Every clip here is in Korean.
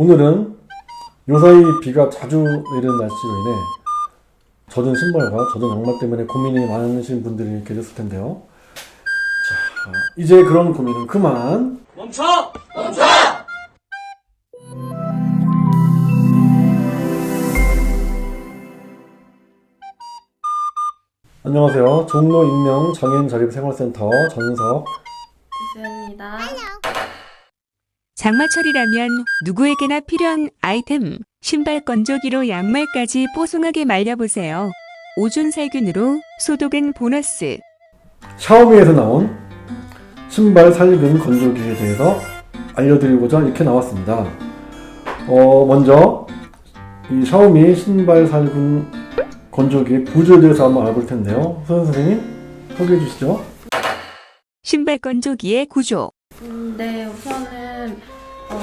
오늘은 요사이 비가 자주 내리는 날씨로 인해 젖은 신발과 젖은 양말 때문에 고민이 많으신 분들이 계셨을 텐데요. 자, 이제 그런 고민은 그만. 멈춰! 안녕하세요. 종로 인명 장애인 자립 생활센터 전석. 이수연입니다. 장마철이라면 누구에게나 필요한 아이템, 신발 건조기로 양말까지 뽀송하게 말려보세요. 오존 살균으로 소독은 보너스. 샤오미에서 나온 신발 살균 건조기에 대해서 알려드리고자 이렇게 나왔습니다. 어, 먼저 이 샤오미 신발 살균 건조기 구조에 대해서 한번 알아볼 텐데요. 선생님 소개해 주시죠. 신발 건조기의 구조. 음, 네, 우선은 어,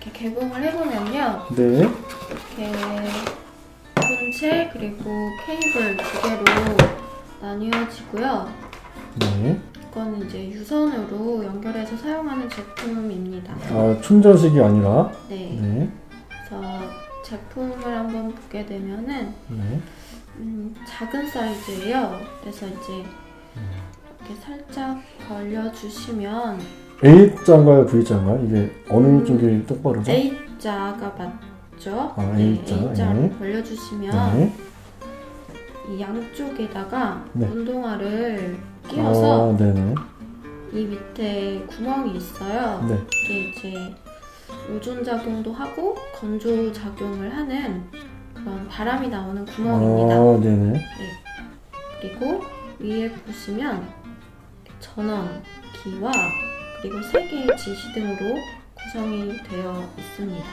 이렇게 개봉을 해보면요, 네, 이렇게 본체 그리고 케이블 두 개로 나뉘어지고요. 네. 이건 이제 유선으로 연결해서 사용하는 제품입니다. 아, 충전식이 아니라 네, 네, 그래서 제품을 한번 보게 되면은 네, 음, 작은 사이즈예요. 그래서 이제 이렇게 살짝 벌려 주시면 A자인가요, V자인가요? 이게 어느 쪽이 똑바로죠? A자가 맞죠? 아, 네, A자, A자로 네. 벌려주시면 네. 이 양쪽에다가 네. 운동화를 끼워서 아, 네네. 이 밑에 구멍이 있어요. 네. 이게 이제 오존 작용도 하고 건조 작용을 하는 그런 바람이 나오는 구멍입니다. 아, 네네. 그리고 위에 보시면 전원기와 그리고 세 개의 지시등으로 구성이 되어 있습니다.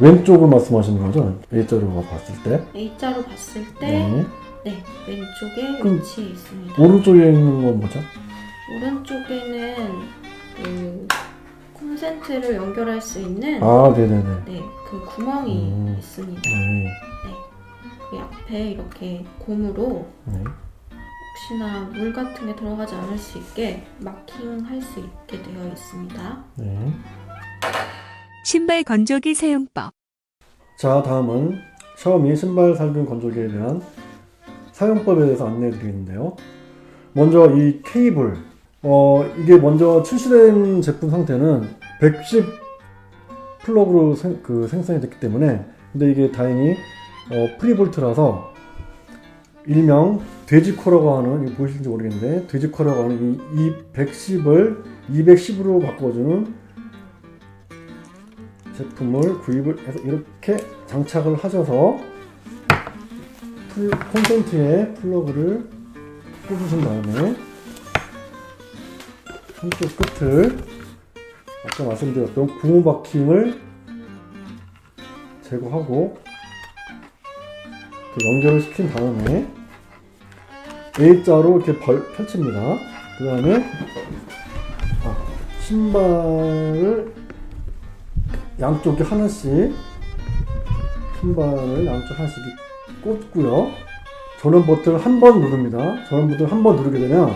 왼쪽을 말씀하시는 거죠? A자로 봤을 때. A자로 봤을 때 네. 네, 왼쪽에 그럼 위치해 있습니다. 오른쪽에 있는 건 뭐죠? 오른쪽에는 그 콘센트를 연결할 수 있는 아, 네네네. 네, 그 구멍이 음. 있습니다. 네. 그 앞에 이렇게 고무로 네. 혹시나 물 같은 게 들어가지 않을 수 있게 마킹할 수 있게 되어 있습니다. 네. 신발 건조기 사용법. 자, 다음은 샤오미 신발 살균 건조기에 대한 사용법에 대해서 안내해 드리는데요. 먼저 이 케이블. 어, 이게 먼저 출시된 제품 상태는 110 플러그로 생, 그 생산이 됐기 때문에 근데 이게 다행히 어, 프리볼트라서 일명 돼지 코라고 하는 이거 보이실지 모르겠는데 돼지 코라고 하는 이, 이 110을 210으로 바꿔주는 제품을 구입을 해서 이렇게 장착을 하셔서 풀, 콘센트에 플러그를 꽂으신 다음에 한쪽 끝을 아까 말씀드렸던 고무 바킹을 제거하고 또 연결을 시킨 다음에 A자로 이렇게 벌, 펼칩니다. 그 다음에 신발을 양쪽에 하나씩 신발을 양쪽 하나씩 꽂고요. 전원 버튼을 한 번 누릅니다. 전원 버튼 한번 누르게 되면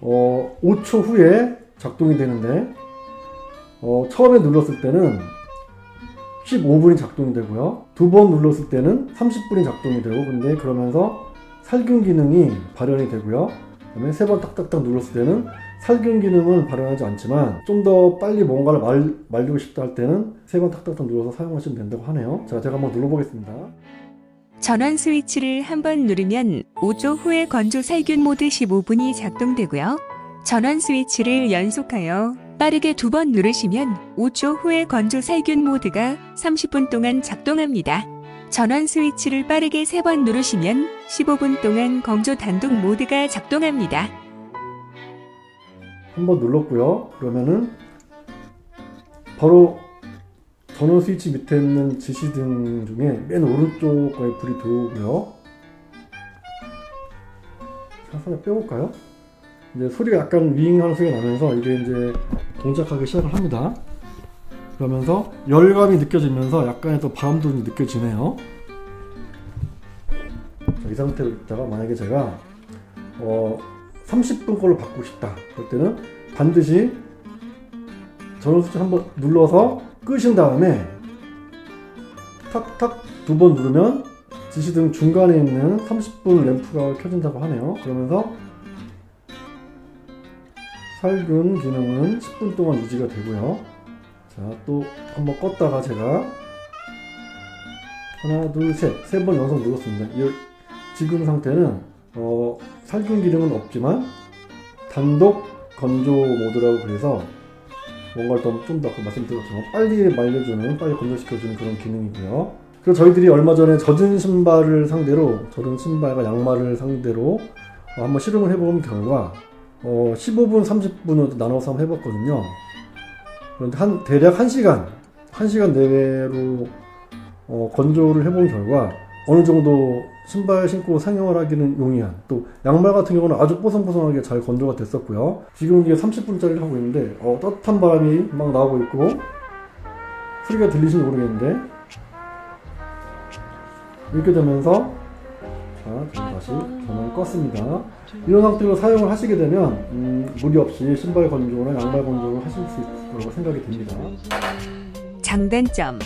어, 5초 후에 작동이 되는데 어, 처음에 눌렀을 때는 15분이 작동이 되고요. 두 번 눌렀을 때는 30분이 작동이 되고 근데 그러면서 살균 기능이 발현이 되고요. 그다음에 세 번 딱딱딱 눌렀을 때는 살균 기능은 발현하지 않지만 좀 더 빨리 뭔가를 말, 말리고 싶다 할 때는 세 번 탁탁탁 눌러서 사용하시면 된다고 하네요. 자, 제가 한번 눌러보겠습니다. 전원 스위치를 한번 누르면 5초 후에 건조 살균 모드 15분이 작동되고요. 전원 스위치를 연속하여 빠르게 두 번 누르시면 5초 후에 건조 살균 모드가 30분 동안 작동합니다. 전원 스위치를 빠르게 세 번 누르시면 15분 동안 건조 단독 모드가 작동합니다. 한번 눌렀고요. 그러면은 바로 전원 스위치 밑에 있는 지시등 중에 맨 오른쪽 거에 불이 들어오고요. 자, 살짝 빼볼까요? 이제 소리가 약간 윙하는 소리가 나면서 이게 이제 동작하기 시작을 합니다. 그러면서 열감이 느껴지면서 약간의 또 바람도 느껴지네요. 자, 이 상태로 있다가 만약에 제가 어, 30분 걸로 바꾸고 싶다. 그럴 때는 반드시 전원 스위치 한번 눌러서 끄신 다음에 탁탁 두 번 누르면 지시등 중간에 있는 30분 램프가 켜진다고 하네요. 그러면서 살균 기능은 10분 동안 유지가 되고요. 자, 또 한번 껐다가 제가 하나, 둘, 셋, 세 번 연속 눌렀습니다. 이, 지금 상태는 어, 살균 기능은 없지만 단독 건조 모드라고 그래서 뭔가를 좀더 아까 말씀드렸지만 빨리 말려주는, 빨리 건조시켜주는 그런 기능이고요. 그리고 저희들이 얼마 전에 젖은 신발을 상대로, 젖은 신발과 양말을 상대로 어, 한번 실험을 해본 결과 어, 15분, 30분으로 나눠서 한번 해봤거든요. 그런데 한 대략 1시간, 1시간 내외로 어, 건조를 해본 결과 어느 정도 신발 신고 사용을 하기는 용이한 또 양말 같은 경우는 아주 뽀송뽀송하게 잘 건조가 됐었고요. 지금 이게 30분짜리를 하고 있는데 어, 따뜻한 바람이 막 나오고 있고 소리가 들리시는지 모르겠는데 이렇게 되면서 자 다시 전원을 껐습니다. 이런 상태로 사용을 하시게 되면 음, 무리 없이 신발 건조나 양말 건조를 하실 수 있을 거라고 생각이 듭니다. 장단점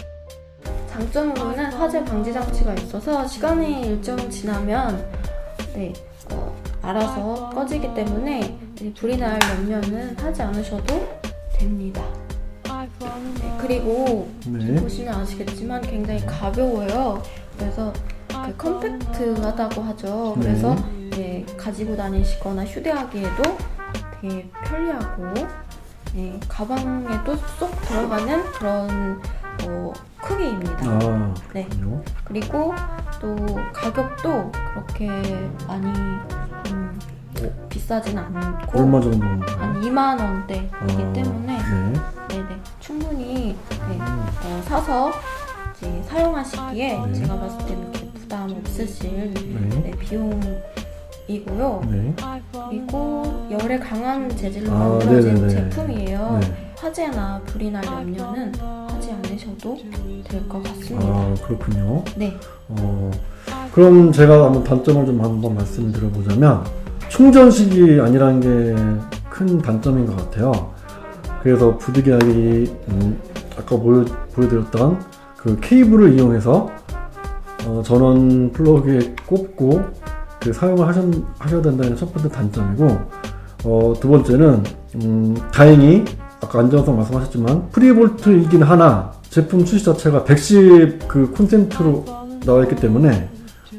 장점으로는 화재 방지 장치가 있어서 시간이 일정 지나면 네, 어, 알아서 꺼지기 때문에 네, 불이 날 염려는 하지 않으셔도 됩니다. 네, 그리고 네. 보시면 아시겠지만 굉장히 가벼워요. 그래서 그 컴팩트하다고 하죠. 네. 그래서 네, 가지고 다니시거나 휴대하기에도 되게 편리하고 네, 가방에도 쏙 들어가는 그런 어, 크기입니다. 아, 네. 그렇군요. 그리고 또 가격도 그렇게 많이 음, 비싸진 않고 얼마 정도인가요? 한 2만 원대이기 아, 때문에 네. 네네 충분히 네, 음, 어, 사서 이제 사용하시기에 네. 제가 봤을 때는 이렇게 부담 없으실 네. 네, 비용이고요. 네. 그리고 열에 강한 재질로 아, 만들어진 네네네. 제품이에요. 네. 화재나 불이 날 염려는 하지 않으셔도 될 것 같습니다. 아, 그렇군요. 네. 어, 그럼 제가 한번 단점을 좀 한번 말씀드려보자면 충전식이 아니라는 게 큰 단점인 것 같아요. 그래서 부득이하게 음, 아까 보여, 보여드렸던 그 케이블을 이용해서 어, 전원 플러그에 꼽고 그 사용을 하셔, 하셔야 된다는 첫 번째 단점이고 어, 두 번째는 음, 다행히 아까 안전성 말씀하셨지만 프리볼트이긴 하나 제품 출시 자체가 110그 콘센트로 나와 있기 때문에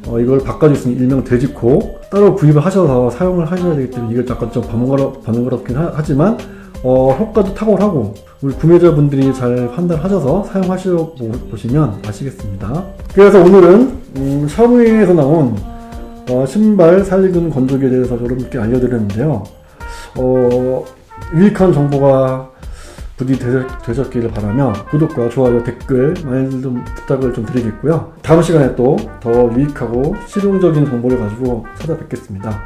어, 이걸 바꿔줄 수 있는 일명 돼지코 따로 구입을 하셔서 사용을 하셔야 되기 때문에 이게 약간 좀 번거롭, 번거롭긴 하, 하지만 어, 효과도 탁월하고 우리 구매자분들이 잘 판단하셔서 사용하셔 보- 보시면 아시겠습니다. 그래서 오늘은 음, 샤오미에서 나온 어, 신발 살균 건조기에 대해서 여러분께 알려드렸는데요. 어, 유익한 정보가 부디 되셨, 되셨기를 바라며 구독과 좋아요, 댓글 많이 좀 부탁을 좀 드리겠고요. 다음 시간에 또 더 유익하고 실용적인 정보를 가지고 찾아뵙겠습니다.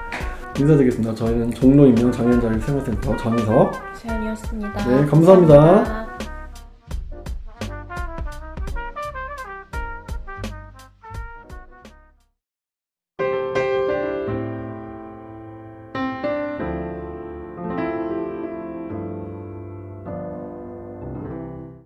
인사드리겠습니다. 저희는 종로 임명 장애인자리 생활센터 정석 세연이었습니다. 네, 감사합니다. 감사합니다.